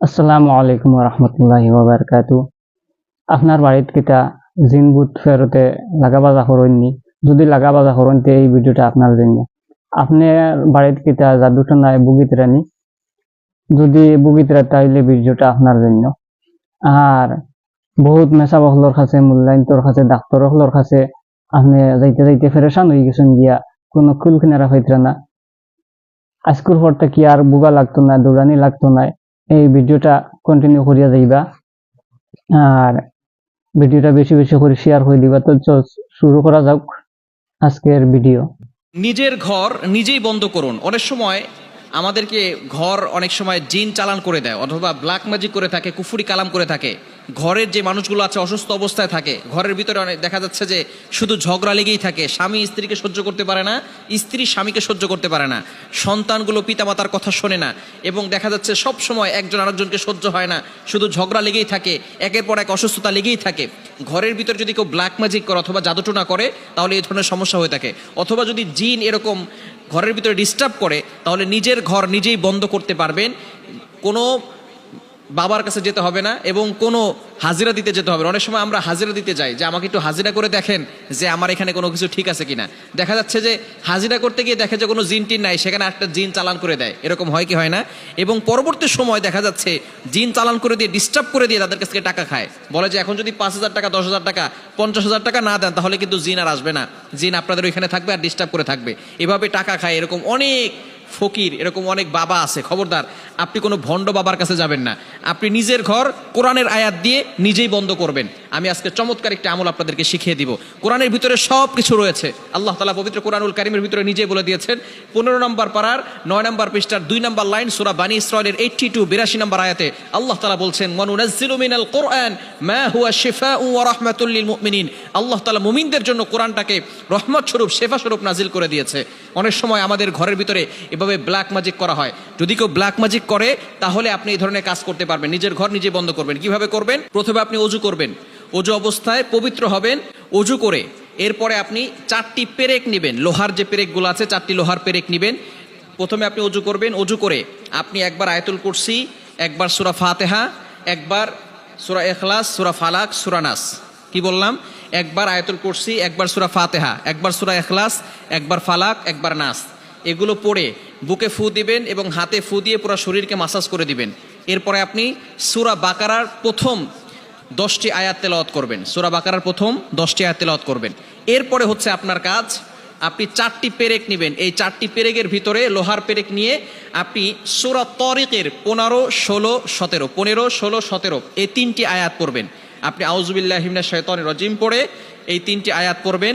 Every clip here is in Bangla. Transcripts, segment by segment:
আসসালামু আলাইকুম রহমতুল্লাহি আপনার বাড়িত কিতা জিন বুট ফেরতে লাগা বাজা যদি লাগা বাজা তে এই ভিডিওটা আপনার জন্য। আপনার বাড়িত কিতা জাদুটা নাই বুগিত রানি? যদি বুগিত তাইলে ভিডিওটা আপনার জন্য। আর বহুত মেসা বহলর কাছে মূল্যায়ন্তর কাছে ডাক্তার হলর কাছে আপনি যাইতে যাইতে ফেরেশান হয়ে গেছেন গিয়া, কোনো কুল কিনারা হইতরা না। আজকুর পরটা কি আর বুগা লাগতো না, দৌড়ানি লাগতো না, এই ভিডিওটা কন্টিনিউ করিয়া যাইবা। আর ভিডিওটা বেশি বেশি করে শেয়ার করে দিবা। তো শুরু করা যাক আজকের ভিডিও। নিজের ঘর নিজেই বন্ধ করুন। অনেক সময় আমাদেরকে ঘর অনেক সময় জিন চালান করে দেয়, অথবা ব্ল্যাক ম্যাজিক করে থাকে, কুফুরি কালাম করে থাকে। ঘরের যে মানুষগুলো আছে অসুস্থ অবস্থায় থাকে, ঘরের ভিতরে অনেক দেখা যাচ্ছে যে শুধু ঝগড়া লেগেই থাকে। স্বামী স্ত্রীকে সহ্য করতে পারে না, স্ত্রী স্বামীকে সহ্য করতে পারে না। সন্তানগুলো পিতামাতার কথা শোনে না, এবং দেখা যাচ্ছে সব সময় একজন আরেকজনকে সহ্য হয় না। শুধু ঝগড়া লেগেই থাকে, একের পর এক অসুস্থতা লেগেই থাকে। ঘরের ভিতর যদি কেউ ব্ল্যাক ম্যাজিক করে অথবা জাদুটোনা করে, তাহলে এই ধরনের সমস্যা হয়ে থাকে। অথবা যদি জিন এরকম ঘরের ভিতরে ডিস্টার্ব করে তাহলে নিজের ঘর নিজেই বন্ধ করতে পারবেন। কোনো বাবার কাছে যেতে হবে না এবং কোনো হাজিরা দিতে যেতে হবে অনেক সময় আমরা হাজিরা দিতে যাই যে আমাকে একটু হাজিরা করে দেখেন যে আমার এখানে কোনো কিছু ঠিক আছে কিনা। দেখা যাচ্ছে যে হাজিরা করতে গিয়ে দেখে যে কোনো জিন টিন নাই, সেখানে একটা জিন চালান করে দেয়। এরকম হয় কি হয় না? এবং পরবর্তী সময় দেখা যাচ্ছে জিন চালান করে দিয়ে ডিস্টার্ব করে দিয়ে তাদের কাছ থেকে টাকা খায়। বলে যে এখন যদি পাঁচ হাজার টাকা, দশ হাজার টাকা, পঞ্চাশ হাজার টাকা না দেন, তাহলে কিন্তু জিন আর আসবে না। জিন আপনাদের ওইখানে থাকবে আর ডিস্টার্ব করে থাকবে। এভাবে টাকা খায়, এরকম অনেক ফকির, এরকম অনেক বাবা আছে, খবরদার। আপনি কোনো ভণ্ড বাবার কাছে যাবেন না। আপনি নিজের ঘর কোরআনের আয়াত দিয়ে নিজেই বন্ধ করবেন। আমি আজকে চমৎকার একটা আমল আপনাদেরকে শিখিয়ে দিব। কোরআনের ভিতরে সব কিছু রয়েছে। আল্লাহ তালা পবিত্র কোরআনুল কারিমের ভিতরে নিজে বলে দিয়েছেন, পনেরো নম্বর পাড়ার, নয় নম্বর পৃষ্ঠার, দুই নম্বর লাইন সুরা বানী ইসরায়েলের এইটটি টু বিরাশি নম্বর আয়াতে আল্লাহ তালা বলছেন মনুনাজ্জিলু মিনাল কোরআন মা হুয়া শিফা ওয়া রাহমাতুল লিল মুমিনিন। আল্লাহ তালা মুমিনদের জন্য কোরআনটাকে রহমত স্বরূপ, শেফা স্বরূপ নাজিল করে দিয়েছে। অনেক সময় আমাদের ঘরের ভিতরে এভাবে ব্ল্যাক ম্যাজিক করা হয়। যদি কেউ ব্ল্যাক ম্যাজিক করে, তাহলে আপনি এই ধরনের কাজ করতে পারবেন। নিজের ঘর নিজে বন্ধ করবেন। কীভাবে করবেন? প্রথমে আপনি অজু করবেন। অজু অবস্থায় পবিত্র হবেন। অজু করে এরপরে আপনি চারটি পেরেক নেবেন। লোহার যে পেরেকগুলো আছে, চারটি লোহার পেরেক নেবেন। প্রথমে আপনি অজু করবেন। অজু করে আপনি একবার আয়তুল কুরসি, একবার সুরা ফাতেহা, একবার সুরা এখলাস সুরা ফালাক, সুরা নাস। কি বললাম? একবার আয়তুল কুরসি, একবার সুরা ফাতেহা, একবার সুরা এখলাস একবার ফালাক, একবার নাস। এগুলো পড়ে বুকে ফু দিবেন এবং হাতে ফু দিয়ে পুরো শরীরকে মাসাজ করে দিবেন। এরপরে আপনি সুরা বাকারার প্রথম দশটি আয়াত তেলাওয়াত করবেন। সুরা বাকারার প্রথম দশটি আয়াত তেলাওয়াত করবেন। এরপরে হচ্ছে আপনার কাজ, আপনি চারটি পেরেক নেবেন। এই চারটি পেরেকের ভিতরে লোহার পেরেক নিয়ে আপনি সুরা তরিকের পনেরো, ষোলো, সতেরো, পনেরো, ষোলো, সতেরো এই তিনটি আয়াত পড়বেন। আপনি আউজুবিল্লাহিমনা শৈতন রজিম পড়ে এই তিনটি আয়াত পড়বেন।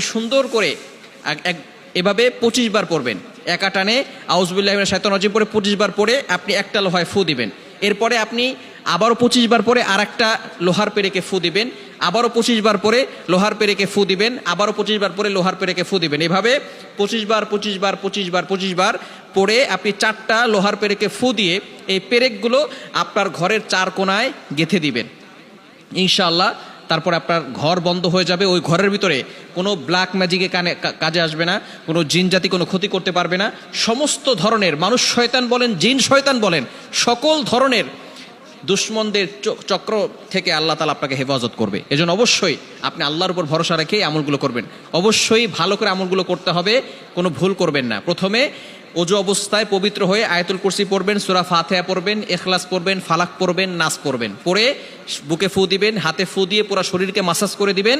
সুন্দর করে এক- এভাবে পঁচিশ বার পড়বেন। একা টানে আউজবুল্লাহ শায়তান রাজিম পরে পঁচিশ বার পরে আপনি একটা লোহায় ফু দিবেন। এরপরে আপনি আবারও পঁচিশ বার পরে আর একটা লোহার পেরেকে ফু দিবেন। আবারও পঁচিশ বার পরে লোহার পেরেকে ফু দিবেন। আবারও পঁচিশ বার পরে লোহার পেরেকে ফু দিবেন। এভাবে পঁচিশ বার পঁচিশ বার পঁচিশ বার পঁচিশ বার পরে আপনি চারটা লোহার পেরেকে ফু দিয়ে এই পেরেকগুলো আপনার ঘরের চার কোনায় গেথে দিবেন। ইনশাআল্লাহ তারপর আপনার ঘর বন্ধ হয়ে যাবে, ওই ঘরের ভিতরে কোনো ব্ল্যাক ম্যাজিকে কানে কাজে আসবে না, কোনো জিন জাতি কোনো ক্ষতি করতে পারবে না। সমস্ত ধরনের, মানুষ শয়তান বলেন, জিন শয়তান বলেন, সকল ধরনের দুশ্মনদের চক্র থেকে আল্লাহ তালা আপনাকে হেফাজত করবে। এজন্য অবশ্যই আপনি আল্লাহর উপর ভরসা রেখে আমলগুলো করবেন। অবশ্যই ভালো করে আমলগুলো করতে হবে, কোনো ভুল করবেন না। প্রথমে অজু অবস্থায় পবিত্র হয়ে আয়াতুল কুরসি পড়বেন, সুরা ফাতেহা পড়বেন এখলাস পড়বেন, ফালাক পড়বেন, নাচ পড়বেন। পরে বুকে ফু দিবেন, হাতে ফু দিয়ে পুরো শরীরকে মাসাজ করে দিবেন,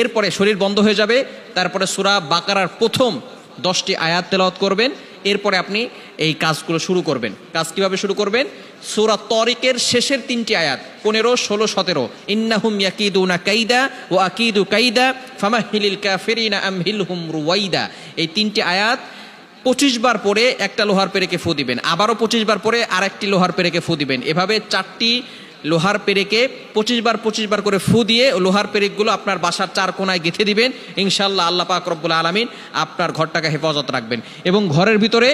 এরপরে শরীর বন্ধ হয়ে যাবে, তারপরে সুরা বাকারার প্রথম দশটি আয়াত তেলাওয়াত করবেন, এরপরে আপনি এই কাজগুলো শুরু করবেন। কাজ কীভাবে শুরু করবেন? সূরা তরিকের শেষের তিনটি আয়াত, পনেরো, ষোলো, সতেরো। ইন্নাহুম ইয়াকিদুনা কাইদা ও আকিদু কাইদা, ফামাহিলিল কাফিরিনা আমহিলহুম রুওয়াইদা। এই তিনটি আয়াত পঁচিশ বার পরে একটা লোহার পেরেকে ফু দিবেন। আবারও পঁচিশ বার পরে আর একটি লোহার পেরেকে ফু দিবেন। এভাবে চারটি লোহার পেরেকে পঁচিশ বার পঁচিশ বার করে ফু দিয়ে লোহার পেরেকগুলো আপনার বাসার চার কোনায় গেঁথে দিবেন। ইনশাল্লাহ আল্লাহ পাক রব্বুল আলমিন আপনার ঘরটাকে হেফাজত রাখবেন। এবং ঘরের ভিতরে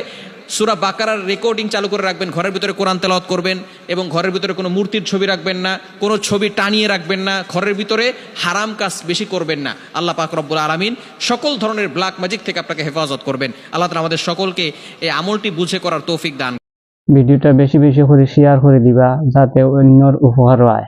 সুরা বাকারার রেকর্ডিং চালু করে রাখবেন, ঘরের ভিতরে কোরআন তেলাওয়াত করবেন এবং ঘরের ভিতরে কোনো মূর্তির ছবি রাখবেন না, কোনো ছবি টানিয়ে রাখবেন না, ঘরের ভিতরে হারাম কাজ বেশি করবেন না। আল্লাহ পাক রব্বুল আলমিন সকল ধরনের ব্ল্যাক ম্যাজিক থেকে আপনাকে হেফাজত করবেন। আল্লাহ তালা আমাদের সকলকে এই আমলটি বুঝে করার তৌফিক দান। ভিডিওটা বেশি বেশি করে শেয়ার করে দিবা, যাতে অন্যর উপকার হয়